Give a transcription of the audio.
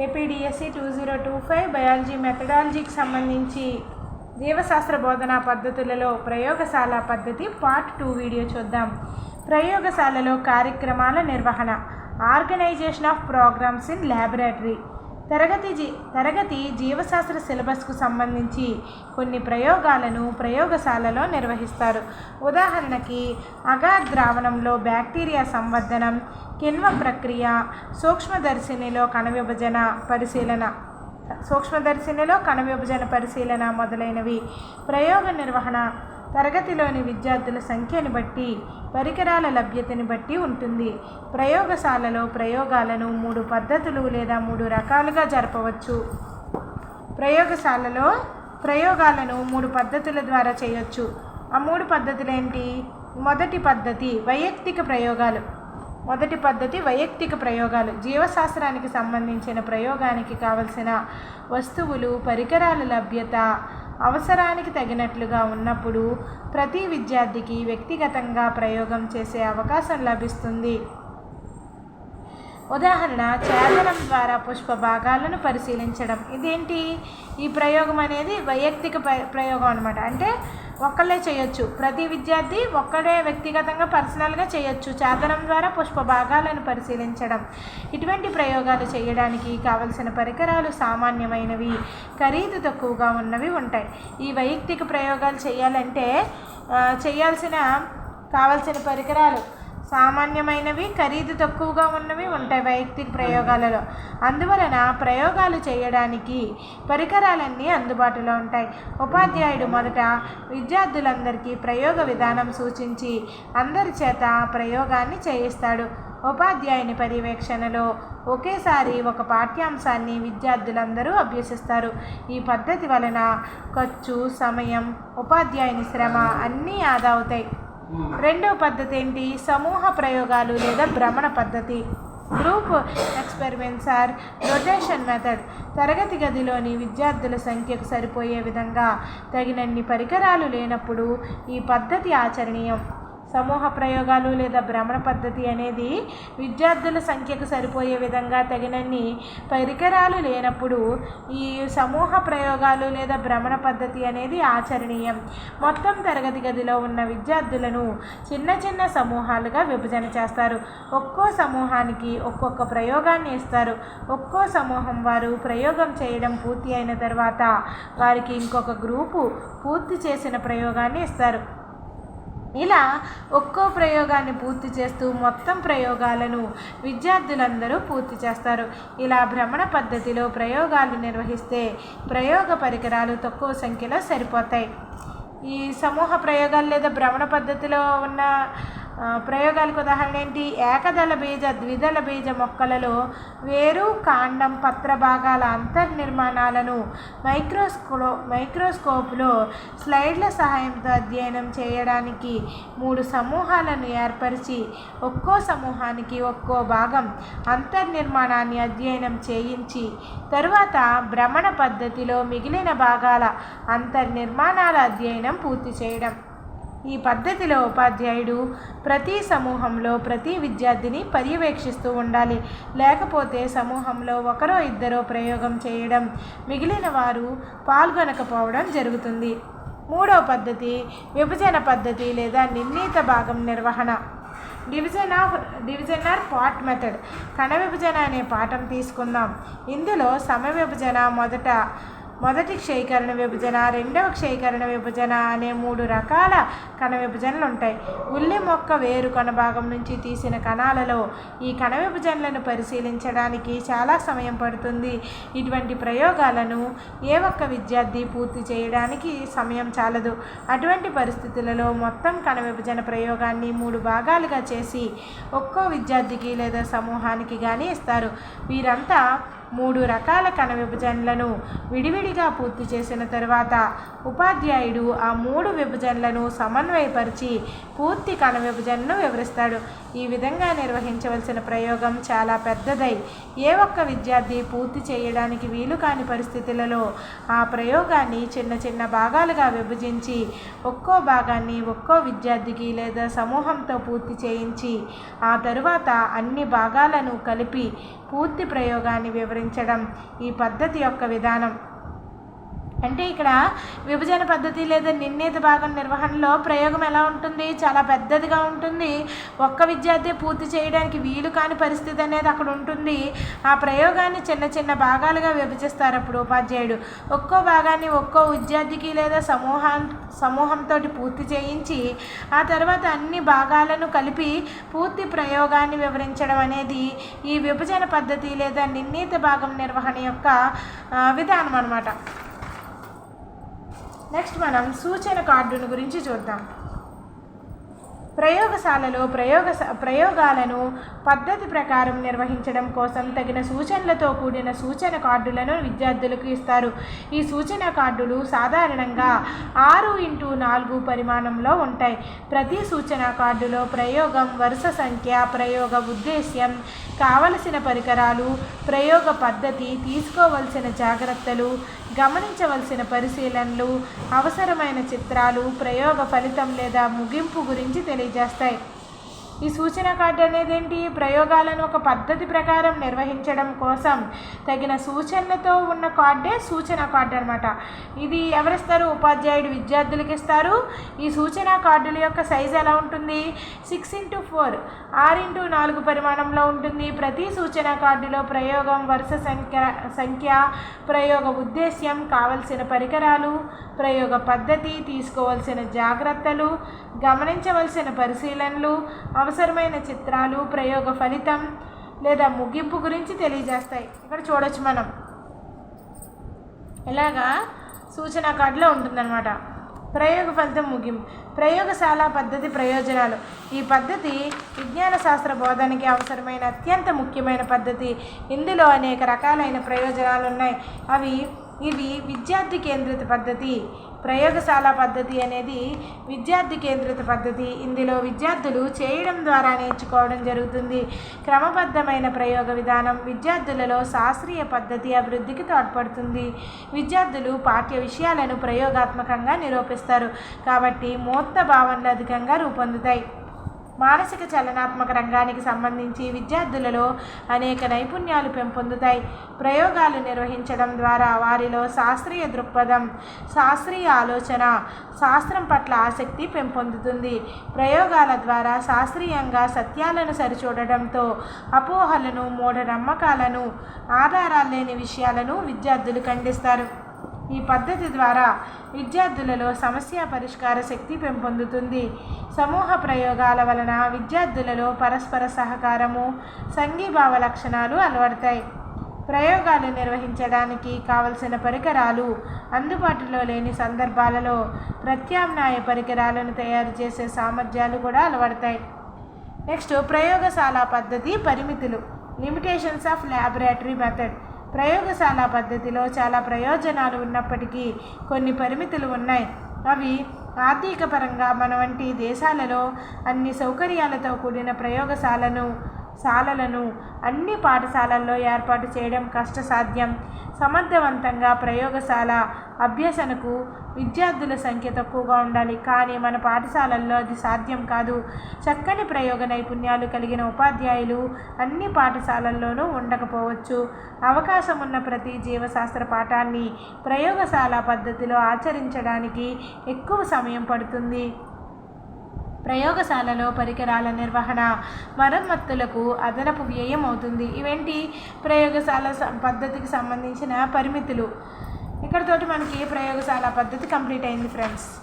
AP DSC two zero two five biology మెథడాలజీకి సంబంధించి జీవశాస్త్ర బోధనా పద్ధతులలో ప్రయోగశాల పద్ధతి పార్ట్ టూ వీడియో చూద్దాం. ప్రయోగశాలలో కార్యక్రమాల నిర్వహణ organization of programs in laboratory తరగతి జీ తరగతి జీవశాస్త్ర సిలబస్కు సంబంధించి కొన్ని ప్రయోగాలను ప్రయోగశాలలో నిర్వహిస్తారు. ఉదాహరణకి అగా ద్రావణంలో బ్యాక్టీరియా సంవర్ధనం కిణ్వ ప్రక్రియ సూక్ష్మదర్శినిలో కణ విభజన పరిశీలన సూక్ష్మదర్శినిలో కణ విభజన పరిశీలన మొదలైనవి. ప్రయోగ నిర్వహణ తరగతిలోని విద్యార్థుల సంఖ్యను బట్టి పరికరాల లభ్యతని బట్టి ఉంటుంది. ప్రయోగశాలలో ప్రయోగాలను మూడు పద్ధతులు లేదా మూడు రకాలుగా జరపవచ్చు. ప్రయోగశాలలో ప్రయోగాలను మూడు పద్ధతుల ద్వారా చేయొచ్చు. ఆ మూడు పద్ధతులు ఏంటి? మొదటి పద్ధతి వైయక్తిక ప్రయోగాలు. మొదటి పద్ధతి వైయక్తిక ప్రయోగాలు. జీవశాస్త్రానికి సంబంధించిన ప్రయోగానికి కావలసిన వస్తువులు పరికరాల లభ్యత అవసరానికి తగినట్లుగా ఉన్నప్పుడు ప్రతి విద్యార్థికి వ్యక్తిగతంగా ప్రయోగం చేసే అవకాశం లభిస్తుంది. ఉదాహరణ ఛేదనం ద్వారా పుష్ప భాగాలను పరిశీలించడం. ఇదేంటి? ఈ ప్రయోగం అనేది వైయక్తిక ప్ర- ప్రయోగం అనమాట అంటే ఒక్కళ్ళే చేయొచ్చు. ప్రతి విద్యార్థి ఒక్కడే వ్యక్తిగతంగా పర్సనల్గా చేయొచ్చు. చేతనం ద్వారా పుష్ప భాగాలను పరిశీలించడం. ఇటువంటి ప్రయోగాలు చేయడానికి కావలసిన పరికరాలు సామాన్యమైనవి ఖరీదు తక్కువగా ఉన్నవి ఉంటాయి. ఈ వైయక్తిక ప్రయోగాలు చేయాలంటే చేయాల్సిన కావలసిన పరికరాలు సామాన్యమైనవి ఖరీదు తక్కువగా ఉన్నవి ఉంటాయి వైయక్తిక ప్రయోగాలలో. అందువలన ప్రయోగాలు చేయడానికి పరికరాలన్నీ అందుబాటులో ఉంటాయి. ఉపాధ్యాయుడు మొదట విద్యార్థులందరికీ ప్రయోగ విధానం సూచించి అందరి చేత ప్రయోగాన్ని చేయిస్తాడు. ఉపాధ్యాయుని పర్యవేక్షణలో ఒకేసారి ఒక పాఠ్యాంశాన్ని విద్యార్థులందరూ అభ్యసిస్తారు. ఈ పద్ధతి వలన ఖర్చు సమయం ఉపాధ్యాయుని శ్రమ అన్నీ ఆదా అవుతాయి. రెండవ పద్ధతి ఏంటి? సమూహ ప్రయోగాలు లేదా భ్రమణ పద్ధతి. Group experiments or rotation method. తరగతి గదిలోని విద్యార్థుల సంఖ్యకు సరిపోయే విధంగా తగినన్ని పరికరాలు లేనప్పుడు ఈ పద్ధతి ఆచరణీయం. సమూహ ప్రయోగాలు లేదా భ్రమణ పద్ధతి అనేది విద్యార్థుల సంఖ్యకు సరిపోయే విధంగా తగినన్ని పరికరాలు లేనప్పుడు ఈ సమూహ ప్రయోగాలు లేదా భ్రమణ పద్ధతి అనేది ఆచరణీయం. మొత్తం తరగతి గదిలో ఉన్న విద్యార్థులను చిన్న చిన్న సమూహాలుగా విభజన చేస్తారు. ఒక్కో సమూహానికి ఒక్కొక్క ప్రయోగాన్ని ఇస్తారు. ఒక్కో సమూహం వారు ప్రయోగం చేయడం పూర్తి అయిన తర్వాత వారికి ఇంకొక గ్రూపు పూర్తి చేసిన ప్రయోగాన్ని ఇస్తారు. ఇలా ఒక్కో ప్రయోగాన్ని పూర్తి చేస్తూ మొత్తం ప్రయోగాలను విద్యార్థులందరూ పూర్తి చేస్తారు. ఇలా భ్రమణ పద్ధతిలో ప్రయోగాలు నిర్వహిస్తే ప్రయోగ పరికరాలు తక్కువ సంఖ్యలో సరిపోతాయి. ఈ సమూహ ప్రయోగాలు లేదా భ్రమణ పద్ధతిలో ఉన్న ప్రయోగాలకు ఉదాహరణ ఏంటి? ఏకదళ బీజ ద్విదళ బీజ మొక్కలలో వేరు కాండం పత్ర భాగాల అంతర్నిర్మాణాలను మైక్రోస్కో మైక్రోస్కోప్లో స్లైడ్ల సహాయంతో అధ్యయనం చేయడానికి మూడు సమూహాలను ఏర్పరిచి ఒక్కో సమూహానికి ఒక్కో భాగం అంతర్నిర్మాణాన్ని అధ్యయనం చేయించి తరువాత భ్రమణ పద్ధతిలో మిగిలిన భాగాల అంతర్నిర్మాణాల అధ్యయనం పూర్తి చేయడం. ఈ పద్ధతిలో ఉపాధ్యాయుడు ప్రతి సమూహంలో ప్రతి విద్యార్థిని పర్యవేక్షిస్తూ ఉండాలి. లేకపోతే సమూహంలో ఒకరో ఇద్దరో ప్రయోగం చేయడం మిగిలిన వారు పాల్గొనకపోవడం జరుగుతుంది. మూడవ పద్ధతి విభజన పద్ధతి లేదా నిర్ణీత భాగం నిర్వహణ. Division of division or part method. కణ విభజన అనే పాఠం తీసుకుందాం. ఇందులో సమ విభజన మొదట మొదటి క్షయీకరణ విభజన రెండవ క్షయీకరణ విభజన అనే మూడు రకాల కణ విభజనలు ఉంటాయి. ఉల్లి మొక్క వేరు కణ భాగం నుంచి తీసిన కణాలలో ఈ కణ విభజనలను పరిశీలించడానికి చాలా సమయం పడుతుంది. ఇటువంటి ప్రయోగాలను ఏ ఒక్క విద్యార్థి పూర్తి చేయడానికి సమయం చాలదు. అటువంటి పరిస్థితులలో మొత్తం కణ విభజన ప్రయోగాన్ని మూడు భాగాలుగా చేసి ఒక్కో విద్యార్థికి లేదా సమూహానికి కానీ ఇస్తారు. వీరంతా మూడు రకాల కణ విభజనలను విడివిడిగా పూర్తి చేసిన తర్వాత ఉపాధ్యాయుడు ఆ మూడు విభజనలను సమన్వయపరిచి పూర్తి కణ విభజనను వివరిస్తాడు. ఈ విధంగా నిర్వహించవలసిన ప్రయోగం చాలా పెద్దదై ఏ ఒక్క విద్యార్థి పూర్తి చేయడానికి వీలు కాని పరిస్థితులలో ఆ ప్రయోగాన్ని చిన్న చిన్న భాగాలుగా విభజించి ఒక్కో భాగాన్ని ఒక్కో విద్యార్థికి లేదా సమూహంతో పూర్తి చేయించి ఆ తరువాత అన్ని భాగాలను కలిపి పూర్తి ప్రయోగాన్ని వివరించి వివరించడం ఈ పద్ధతి యొక్క విధానం. అంటే ఇక్కడ విభజన పద్ధతి లేదా నిర్ణీత భాగం నిర్వహణలో ప్రయోగం ఎలా ఉంటుంది? చాలా పెద్దదిగా ఉంటుంది. ఒక్క విద్యార్థి పూర్తి చేయడానికి వీలు కాని పరిస్థితి అనేది అక్కడ ఉంటుంది. ఆ ప్రయోగాన్ని చిన్న చిన్న భాగాలుగా విభజిస్తారు అప్పుడు ఉపాధ్యాయుడు. ఒక్కో భాగాన్ని ఒక్కో విద్యార్థికి లేదా సమూహం సమూహంతో పూర్తి చేయించి ఆ తర్వాత అన్ని భాగాలను కలిపి పూర్తి ప్రయోగాన్ని వివరించడం అనేది ఈ విభజన పద్ధతి లేదా నిర్ణీత భాగం నిర్వహణ యొక్క విధానం అన్నమాట. నెక్స్ట్ మనం సూచన కార్డును గురించి చూద్దాం. ప్రయోగశాలలో ప్రయోగ ప్రయోగాలను పద్ధతి ప్రకారం నిర్వహించడం కోసం తగిన సూచనలతో కూడిన సూచన కార్డులను విద్యార్థులకు ఇస్తారు. ఈ సూచన కార్డులు సాధారణంగా ఆరు ఇంటూ నాలుగు పరిమాణంలో ఉంటాయి. ప్రతి సూచన కార్డులో ప్రయోగం వరుస సంఖ్య ప్రయోగ ఉద్దేశ్యం కావలసిన పరికరాలు ప్రయోగ పద్ధతి తీసుకోవలసిన జాగ్రత్తలు గమనించవలసిన పరిశీలనలు అవసరమైన చిత్రాలు ప్రయోగ ఫలితం లేదా ముగింపు గురించి తెలియజేస్తాయి ఈ సూచన కార్డు అనేది ఏంటి ప్రయోగాలను ఒక పద్ధతి ప్రకారం నిర్వహించడం కోసం తగిన సూచనలతో ఉన్న కార్డే సూచన కార్డు అనమాట ఇది ఎవరిస్తారు? ఉపాధ్యాయుడు విద్యార్థులకు ఇస్తారు. ఈ సూచన కార్డుల యొక్క సైజ్ ఎలా ఉంటుంది? సిక్స్ ఇంటూ ఫోర్ ఆరు ఇంటూ నాలుగు పరిమాణంలో ఉంటుంది. ప్రతి సూచన కార్డులో ప్రయోగం వరుస సంఖ్య సంఖ్య ప్రయోగ ఉద్దేశ్యం కావలసిన పరికరాలు ప్రయోగ పద్ధతి తీసుకోవాల్సిన జాగ్రత్తలు గమనించవలసిన పరిశీలనలు అవసరమైన చిత్రాలు ప్రయోగ ఫలితం లేదా ముగింపు గురించి తెలియజేస్తాయి. ఇక్కడ చూడొచ్చు మనం. ఇలాగా సూచన కార్డులో ఉంటుందన్నమాట. ప్రయోగ ఫలితం ముగింపు. ప్రయోగశాల పద్ధతి ప్రయోజనాలు. ఈ పద్ధతి విజ్ఞాన శాస్త్ర బోధనకి అవసరమైన అత్యంత ముఖ్యమైన పద్ధతి. ఇందులో అనేక రకాలైన ప్రయోజనాలు ఉన్నాయి అవి ఇవి విద్యార్థి కేంద్రిత పద్ధతి ప్రయోగశాల పద్ధతి అనేది విద్యార్థి కేంద్రిత పద్ధతి. ఇందులో విద్యార్థులు చేయడం ద్వారా నేర్చుకోవడం జరుగుతుంది. క్రమబద్ధమైన ప్రయోగ విధానం విద్యార్థులలో శాస్త్రీయ పద్ధతి అభివృద్ధికి తోడ్పడుతుంది. విద్యార్థులు పాఠ్య విషయాలను ప్రయోగాత్మకంగా నిరూపిస్తారు. కాబట్టి మూర్త భావనలు అధికంగా రూపొందుతాయి. మానసిక చలనాత్మక రంగానికి సంబంధించి విద్యార్థులలో అనేక నైపుణ్యాలు పెంపొందుతాయి. ప్రయోగాలు నిర్వహించడం ద్వారా వారిలో శాస్త్రీయ దృక్పథం శాస్త్రీయ ఆలోచన శాస్త్రం పట్ల ఆసక్తి పెంపొందుతుంది. ప్రయోగాల ద్వారా శాస్త్రీయంగా సత్యాలను సరిచూడడంతో అపోహలను మూఢనమ్మకాలను ఆధారాలు లేని విషయాలను విద్యార్థులు ఖండిస్తారు. ఈ పద్ధతి ద్వారా విద్యార్థులలో సమస్య పరిష్కార శక్తి పెంపొందుతుంది. సమూహ ప్రయోగాల వలన విద్యార్థులలో పరస్పర సహకారము సంఘీభావ లక్షణాలు అలవడతాయి. ప్రయోగాలు నిర్వహించడానికి కావలసిన పరికరాలు అందుబాటులో లేని సందర్భాలలో ప్రత్యామ్నాయ పరికరాలను తయారు చేసే సామర్థ్యాలు కూడా అలవడతాయి. నెక్స్ట్ ప్రయోగశాల పద్ధతి పరిమితులు. Limitations of laboratory method. ప్రయోగశాల పద్ధతిలో చాలా ప్రయోజనాలు ఉన్నప్పటికీ కొన్ని పరిమితులు ఉన్నాయి. అవి ఆర్థిక పరంగా మన వంటి దేశాలలో అన్ని సౌకర్యాలతో కూడిన ప్రయోగశాలను శాలలను అన్ని పాఠశాలల్లో ఏర్పాటు చేయడం కష్టసాధ్యం. సమర్థవంతంగా ప్రయోగశాల అభ్యసనకు విద్యార్థుల సంఖ్య తక్కువగా ఉండాలి. కానీ మన పాఠశాలల్లో అది సాధ్యం కాదు. చక్కని ప్రయోగ నైపుణ్యాలు కలిగిన ఉపాధ్యాయులు అన్ని పాఠశాలల్లోనూ ఉండకపోవచ్చు. అవకాశం ఉన్న ప్రతి జీవశాస్త్ర పాఠాన్ని ప్రయోగశాల పద్ధతిలో ఆచరించడానికి ఎక్కువ సమయం పడుతుంది. ప్రయోగశాలలో పరికరాల నిర్వహణ మరమ్మతులకు అదనపు వ్యయం అవుతుంది. ఇవేంటి? ప్రయోగశాల పద్ధతికి సంబంధించిన పరిమితులు. ఇక్కడతోటి మనకి ప్రయోగశాల పద్ధతి కంప్లీట్ అయింది ఫ్రెండ్స్.